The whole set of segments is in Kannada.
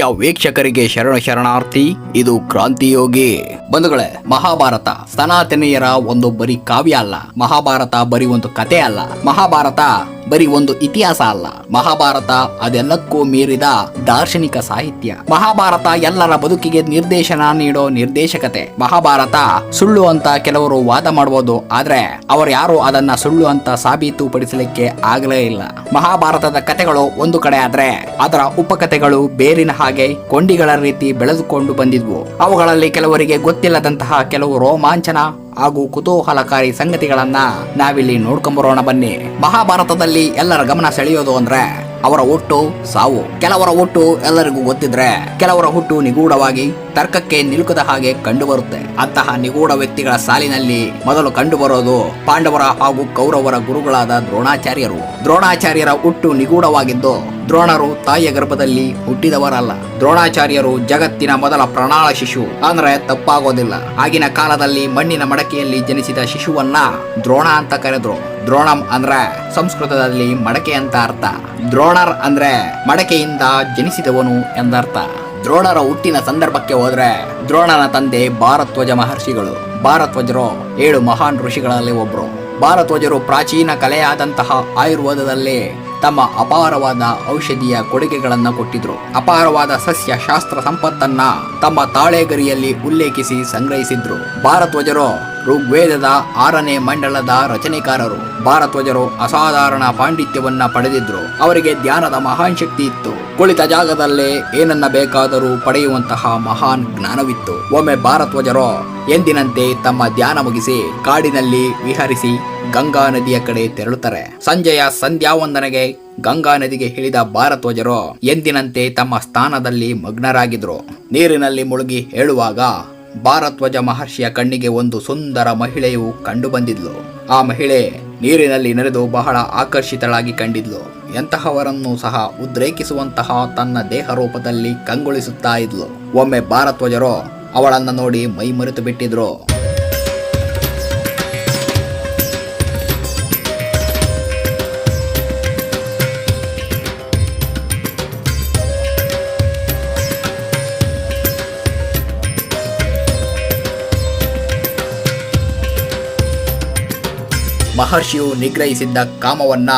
ಪ್ರಿಯ ವೀಕ್ಷಕರಿಗೆ ಶರಣ ಶರಣಾರ್ಥಿ, ಇದು ಕ್ರಾಂತಿಯೋಗಿ. ಬಂಧುಗಳೇ, ಮಹಾಭಾರತ ಸನಾತನೀಯರ ಒಂದು ಬರೀ ಕಾವ್ಯ ಅಲ್ಲ. ಮಹಾಭಾರತ ಬರೀ ಒಂದು ಕತೆ ಅಲ್ಲ. ಮಹಾಭಾರತ ಬರೀ ಒಂದು ಇತಿಹಾಸ ಅಲ್ಲ. ಮಹಾಭಾರತ ಅದೆಲ್ಲಕ್ಕೂ ಮೀರಿದ ದಾರ್ಶನಿಕ ಸಾಹಿತ್ಯ. ಮಹಾಭಾರತ ಎಲ್ಲರ ಬದುಕಿಗೆ ನಿರ್ದೇಶನ ನೀಡೋ ನಿರ್ದೇಶಕತೆ. ಮಹಾಭಾರತ ಸುಳ್ಳು ಅಂತ ಕೆಲವರು ವಾದ ಮಾಡಬಹುದು ಆದ್ರೆ ಅವರು ಯಾರು ಅದನ್ನ ಸುಳ್ಳು ಅಂತ ಸಾಬೀತು ಪಡಿಸಲಿಕ್ಕೆ ಆಗಲೇ ಇಲ್ಲ. ಮಹಾಭಾರತದ ಕಥೆಗಳು ಒಂದು ಕಡೆ ಆದ್ರೆ ಅದರ ಉಪಕಥೆಗಳು ಬೇರಿನ ಹಾಗೆ ಕೊಂಡಿಗಳ ರೀತಿ ಬೆಳೆದುಕೊಂಡು ಬಂದಿದ್ವು. ಅವುಗಳಲ್ಲಿ ಕೆಲವರಿಗೆ ಗೊತ್ತಿಲ್ಲದಂತಹ ಕೆಲವು ರೋಮಾಂಚನ ಹಾಗೂ ಕುತೂಹಲಕಾರಿ ಸಂಗತಿಗಳನ್ನ ನಾವಿಲ್ಲಿ ನೋಡ್ಕೊಂಬರೋಣ ಬನ್ನಿ. ಮಹಾಭಾರತದಲ್ಲಿ ಎಲ್ಲರ ಗಮನ ಸೆಳೆಯೋದು ಅಂದ್ರೆ ಅವರ ಒಟ್ಟು ಸಾವು. ಕೆಲವರ ಒಟ್ಟು ಎಲ್ಲರಿಗೂ ಗೊತ್ತಿದ್ರೆ ಕೆಲವರ ಹುಟ್ಟು ನಿಗೂಢವಾಗಿ ತರ್ಕಕ್ಕೆ ನಿಲುಕದ ಹಾಗೆ ಕಂಡುಬರುತ್ತೆ. ಅಂತಹ ನಿಗೂಢ ವ್ಯಕ್ತಿಗಳ ಸಾಲಿನಲ್ಲಿ ಮೊದಲು ಕಂಡುಬರೋದು ಪಾಂಡವರ ಹಾಗೂ ಕೌರವರ ಗುರುಗಳಾದ ದ್ರೋಣಾಚಾರ್ಯರು. ದ್ರೋಣಾಚಾರ್ಯರ ಹುಟ್ಟು ನಿಗೂಢವಾಗಿದ್ದು ದ್ರೋಣರು ತಾಯಿಯ ಗರ್ಭದಲ್ಲಿ ಹುಟ್ಟಿದವರಲ್ಲ. ದ್ರೋಣಾಚಾರ್ಯರು ಜಗತ್ತಿನ ಮೊದಲ ಪ್ರಣಾಳ ಶಿಶು. ಅಂದ್ರೆ ತಪ್ಪಾಗೋದಿಲ್ಲ. ಆಗಿನ ಕಾಲದಲ್ಲಿ ಮಣ್ಣಿನ ಮಡಕೆಯಲ್ಲಿ ಜನಿಸಿದ ಶಿಶುವನ್ನ ದ್ರೋಣ ಅಂತ ಕರೆದ್ರು. ದ್ರೋಣಂ ಅಂದ್ರೆ ಸಂಸ್ಕೃತದಲ್ಲಿ ಮಡಕೆ ಅಂತ ಅರ್ಥ. ದ್ರೋಣರ್ ಅಂದ್ರೆ ಮಡಕೆಯಿಂದ ಜನಿಸಿದವನು ಎಂದರ್ಥ. ದ್ರೋಣರ ಹುಟ್ಟಿನ ಸಂದರ್ಭಕ್ಕೆ ಹೋದ್ರೆ ದ್ರೋಣನ ತಂದೆ ಭಾರತ್ವಜ ಮಹರ್ಷಿಗಳು. ಭಾರತ್ವಜರು ಏಳು ಮಹಾನ್ ಋಷಿಗಳಲ್ಲಿ ಒಬ್ರು. ಭಾರತ್ವಜರು ಪ್ರಾಚೀನ ಕಲೆಯಾದಂತಹ ಆಯುರ್ವೇದದಲ್ಲಿ ತಮ್ಮ ಅಪಾರವಾದ ಔಷಧಿಯ ಕೊಡುಗೆಗಳನ್ನು ಕೊಟ್ಟಿದ್ರು. ಅಪಾರವಾದ ಸಸ್ಯ ಶಾಸ್ತ್ರ ಸಂಪತ್ತನ್ನ ತಮ್ಮ ತಾಳೆಗರಿಯಲ್ಲಿ ಉಲ್ಲೇಖಿಸಿ ಸಂಗ್ರಹಿಸಿದ್ರು. ಭಾರತ್ವಜರು ಋಗ್ವೇದದ ಆರನೇ ಮಂಡಲದ ರಚನೆಕಾರರು. ಭಾರತ್ವಜರು ಅಸಾಧಾರಣ ಪಾಂಡಿತ್ಯವನ್ನ ಪಡೆದಿದ್ರು. ಅವರಿಗೆ ಧ್ಯಾನದ ಮಹಾನ್ ಶಕ್ತಿ ಇತ್ತು. ಕುಳಿತ ಜಾಗದಲ್ಲೇ ಏನನ್ನ ಬೇಕಾದರೂ ಪಡೆಯುವಂತಹ ಮಹಾನ್ ಜ್ಞಾನವಿತ್ತು. ಒಮ್ಮೆ ಭಾರದ್ವಾಜರು ಎಂದಿನಂತೆ ತಮ್ಮ ಧ್ಯಾನ ಮುಗಿಸಿ ಕಾಡಿನಲ್ಲಿ ವಿಹರಿಸಿ ಗಂಗಾ ನದಿಯ ಕಡೆ ತೆರಳುತ್ತಾರೆ. ಸಂಜೆಯ ಸಂಧ್ಯಾ ವಂದನೆಗೆ ಗಂಗಾ ನದಿಗೆ ಇಳಿದ ಭಾರತ್ವಜರು ಎಂದಿನಂತೆ ತಮ್ಮ ಸ್ಥಾನದಲ್ಲಿ ಮಗ್ನರಾಗಿದ್ರು. ನೀರಿನಲ್ಲಿ ಮುಳುಗಿ ಹೇಳುವಾಗ ಭಾರತ್ವಜ ಮಹರ್ಷಿಯ ಕಣ್ಣಿಗೆ ಒಂದು ಸುಂದರ ಮಹಿಳೆಯು ಕಂಡು ಬಂದಿದ್ಲು. ಆ ಮಹಿಳೆ ನೀರಿನಲ್ಲಿ ನೆರೆದು ಬಹಳ ಆಕರ್ಷಿತಳಾಗಿ ಕಂಡಿದ್ಲು. ಎಂತಹವರನ್ನು ಸಹ ಉದ್ರೇಕಿಸುವಂತಹ ತನ್ನ ದೇಹ ರೂಪದಲ್ಲಿ ಕಂಗೊಳಿಸುತ್ತಾ ಇದ್ಲು. ಒಮ್ಮೆ ಭಾರದ್ವಾಜರು ಅವಳನ್ನ ನೋಡಿ ಮೈ ಮರೆತು ಬಿಟ್ಟಿದ್ರು. ಮಹರ್ಷಿಯು ನಿಗ್ರಹಿಸಿದ್ದ ಕಾಮವನ್ನ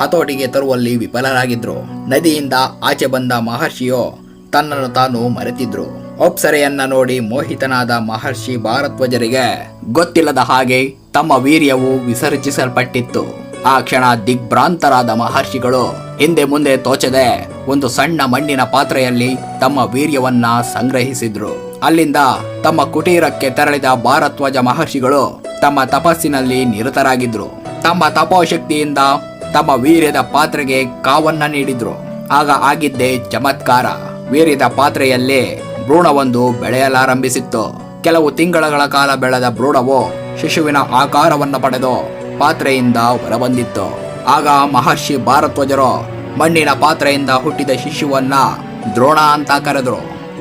ಹತೋಟಿಗೆ ತರುವಲ್ಲಿ ವಿಫಲರಾಗಿದ್ರು. ನದಿಯಿಂದ ಆಚೆ ಬಂದ ಮಹರ್ಷಿಯು ತನ್ನನ್ನು ತಾನು ಮರೆತಿದ್ರು. ಅಪ್ಸರೆಯನ್ನ ನೋಡಿ ಮೋಹಿತನಾದ ಮಹರ್ಷಿ ಭಾರತ್ವಜರಿಗೆ ಗೊತ್ತಿಲ್ಲದ ಹಾಗೆ ತಮ್ಮ ವೀರ್ಯವು ವಿಸರ್ಜಿಸಲ್ಪಟ್ಟಿತ್ತು. ಆ ಕ್ಷಣ ದಿಗ್ಭ್ರಾಂತರಾದ ಮಹರ್ಷಿಗಳು ಹಿಂದೆ ಮುಂದೆ ತೋಚದೆ ಒಂದು ಸಣ್ಣ ಮಣ್ಣಿನ ಪಾತ್ರೆಯಲ್ಲಿ ತಮ್ಮ ವೀರ್ಯವನ್ನ ಸಂಗ್ರಹಿಸಿದ್ರು. ಅಲ್ಲಿಂದ ತಮ್ಮ ಕುಟೀರಕ್ಕೆ ತೆರಳಿದ ಭಾರತ್ವಜ ಮಹರ್ಷಿಗಳು ತಮ್ಮ ತಪಸ್ಸಿನಲ್ಲಿ ನಿರತರಾಗಿದ್ರು. ತಮ್ಮ ತಪೋಶಕ್ತಿಯಿಂದ ತಮ್ಮ ವೀರ್ಯದ ಪಾತ್ರೆಗೆ ಕಾವನ್ನ ನೀಡಿದ್ರು. ಆಗ ಆಗಿದ್ದೇ ಚಮತ್ಕಾರ. ವೀರ್ಯದ ಪಾತ್ರೆಯಲ್ಲಿ ಭ್ರೂಣವೊಂದು ಬೆಳೆಯಲಾರಂಭಿಸಿತ್ತು. ಕೆಲವು ತಿಂಗಳ ಕಾಲ ಬೆಳೆದ ಭ್ರೂಣವು ಶಿಶುವಿನ ಆಕಾರವನ್ನು ಪಡೆದು ಪಾತ್ರೆಯಿಂದ ಹೊರಬಂದಿತ್ತು. ಆಗ ಮಹರ್ಷಿ ಭಾರತ್ವಜರು ಮಣ್ಣಿನ ಪಾತ್ರೆಯಿಂದ ಹುಟ್ಟಿದ ಶಿಶುವನ್ನ ದ್ರೋಣ ಅಂತ ಕರೆದ್ರು.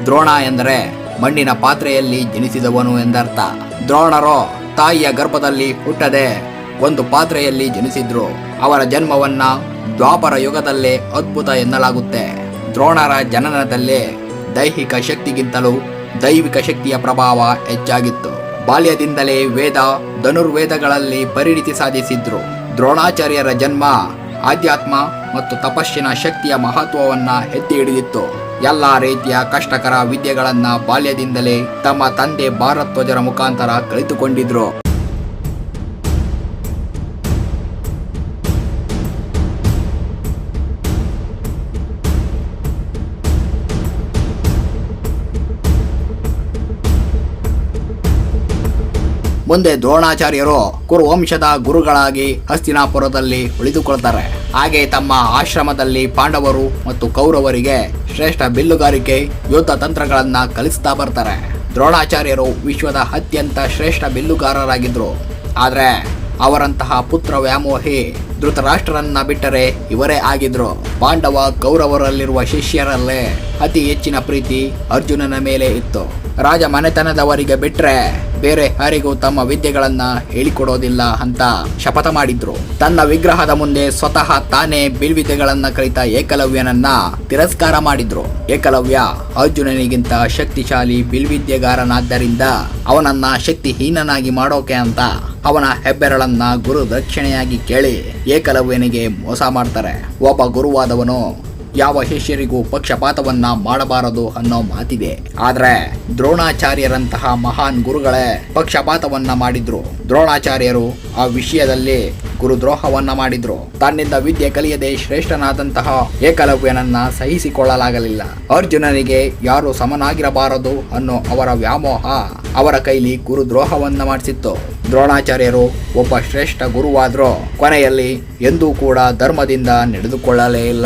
ದ್ರೋಣ ಎಂದರೆ ಮಣ್ಣಿನ ಪಾತ್ರೆಯಲ್ಲಿ ಜನಿಸಿದವನು ಎಂದರ್ಥ. ದ್ರೋಣರು ತಾಯಿಯ ಗರ್ಭದಲ್ಲಿ ಹುಟ್ಟದೆ ಒಂದು ಪಾತ್ರೆಯಲ್ಲಿ ಜನಿಸಿದ್ರು. ಅವರ ಜನ್ಮವನ್ನ ದ್ವಾಪರ ಯುಗದಲ್ಲೇ ಅದ್ಭುತ ಎನ್ನಲಾಗುತ್ತೆ. ದ್ರೋಣರ ಜನನದಲ್ಲಿ ದೈಹಿಕ ಶಕ್ತಿಗಿಂತಲೂ ದೈವಿಕ ಶಕ್ತಿಯ ಪ್ರಭಾವ ಹೆಚ್ಚಾಗಿತ್ತು. ಬಾಲ್ಯದಿಂದಲೇ ವೇದ, ಧನುರ್ವೇದಗಳಲ್ಲಿ ಪರಿಣಿತಿ ಸಾಧಿಸಿದ್ರು. ದ್ರೋಣಾಚಾರ್ಯರ ಜನ್ಮ, ಆಧ್ಯಾತ್ಮ ಮತ್ತು ತಪಸ್ಸಿನ ಶಕ್ತಿಯ ಮಹತ್ವವನ್ನ ಎತ್ತಿ ಹಿಡಿದಿತ್ತು. ಎಲ್ಲಾ ರೀತಿಯ ಕಷ್ಟಕರ ವಿದ್ಯೆಗಳನ್ನ ಬಾಲ್ಯದಿಂದಲೇ ತಮ್ಮ ತಂದೆ ಭಾರತ್ವಜರ ಮುಖಾಂತರ ಕಲಿತುಕೊಂಡಿದ್ರು. ಮುಂದೆ ದ್ರೋಣಾಚಾರ್ಯರು ಕುರುವಂಶದ ಗುರುಗಳಾಗಿ ಹಸ್ತಿನಾಪುರದಲ್ಲಿ ಉಳಿದುಕೊಳ್ತಾರೆ. ಹಾಗೆ ತಮ್ಮ ಆಶ್ರಮದಲ್ಲಿ ಪಾಂಡವರು ಮತ್ತು ಕೌರವರಿಗೆ ಶ್ರೇಷ್ಠ ಬಿಲ್ಲುಗಾರಿಕೆ, ಯುದ್ಧ ತಂತ್ರಗಳನ್ನ ಕಲಿಸ್ತಾ ಬರ್ತಾರೆ. ದ್ರೋಣಾಚಾರ್ಯರು ವಿಶ್ವದ ಅತ್ಯಂತ ಶ್ರೇಷ್ಠ ಬಿಲ್ಲುಗಾರರಾಗಿದ್ರು. ಆದ್ರೆ ಅವರಂತಹ ಪುತ್ರ ವ್ಯಾಮೋಹಿ ಧೃತರಾಷ್ಟ್ರರನ್ನ ಬಿಟ್ಟರೆ ಇವರೇ ಆಗಿದ್ರು. ಪಾಂಡವ ಕೌರವರಲ್ಲಿರುವ ಶಿಷ್ಯರಲ್ಲೇ ಅತಿ ಹೆಚ್ಚಿನ ಪ್ರೀತಿ ಅರ್ಜುನನ ಮೇಲೆ ಇತ್ತು. ರಾಜ ಮನೆತನದವರಿಗೆ ಬಿಟ್ರೆ ಬೇರೆ ಯಾರಿಗೂ ತಮ್ಮ ವಿದ್ಯೆಗಳನ್ನ ಹೇಳಿಕೊಡೋದಿಲ್ಲ ಅಂತ ಶಪಥ ಮಾಡಿದ್ರು. ತನ್ನ ವಿಗ್ರಹದ ಮುಂದೆ ಸ್ವತಃ ತಾನೇ ಬಿಲ್ವಿದ್ಯೆಗಳನ್ನ ಕಲಿತ ಏಕಲವ್ಯನನ್ನ ತಿರಸ್ಕಾರ ಮಾಡಿದ್ರು. ಏಕಲವ್ಯ ಅರ್ಜುನನಿಗಿಂತ ಶಕ್ತಿಶಾಲಿ ಬಿಲ್ವಿದ್ಯೆಗಾರನಾದ್ದರಿಂದ ಅವನನ್ನ ಶಕ್ತಿಹೀನನಾಗಿ ಮಾಡೋಕೆ ಅಂತ ಅವನ ಹೆಬ್ಬೆರಳನ್ನ ಗುರು ದಕ್ಷಿಣೆಯಾಗಿ ಕೇಳಿ ಏಕಲವ್ಯನಿಗೆ ಮೋಸ ಮಾಡ್ತಾರೆ. ಒಬ್ಬ ಗುರುವಾದವನು ಯಾವ ಶಿಷ್ಯರಿಗೂ ಪಕ್ಷಪಾತವನ್ನ ಮಾಡಬಾರದು ಅನ್ನೋ ಮಾತಿದೆ. ಆದ್ರೆ ದ್ರೋಣಾಚಾರ್ಯರಂತಹ ಮಹಾನ್ ಗುರುಗಳೇ ಪಕ್ಷಪಾತವನ್ನ ಮಾಡಿದ್ರು. ದ್ರೋಣಾಚಾರ್ಯರು ಆ ವಿಷಯದಲ್ಲಿ ಗುರುದ್ರೋಹವನ್ನ ಮಾಡಿದ್ರು. ತನ್ನಿಂದ ವಿದ್ಯೆ ಕಲಿಯದೆ ಶ್ರೇಷ್ಠನಾದಂತಹ ಏಕಲವ್ಯನನ್ನ ಸಹಿಸಿಕೊಳ್ಳಲಾಗಲಿಲ್ಲ. ಅರ್ಜುನನಿಗೆ ಯಾರು ಸಮನಾಗಿರಬಾರದು ಅನ್ನೋ ಅವರ ವ್ಯಾಮೋಹ ಅವರ ಕೈಲಿ ಗುರುದ್ರೋಹವನ್ನ ಮಾಡಿಸಿತ್ತು. ದ್ರೋಣಾಚಾರ್ಯರು ಒಬ್ಬ ಶ್ರೇಷ್ಠ ಗುರುವಾದ್ರೂ ಕೊನೆಯಲ್ಲಿ ಎಂದೂ ಕೂಡ ಧರ್ಮದಿಂದ ನಡೆದುಕೊಳ್ಳಲೇ ಇಲ್ಲ.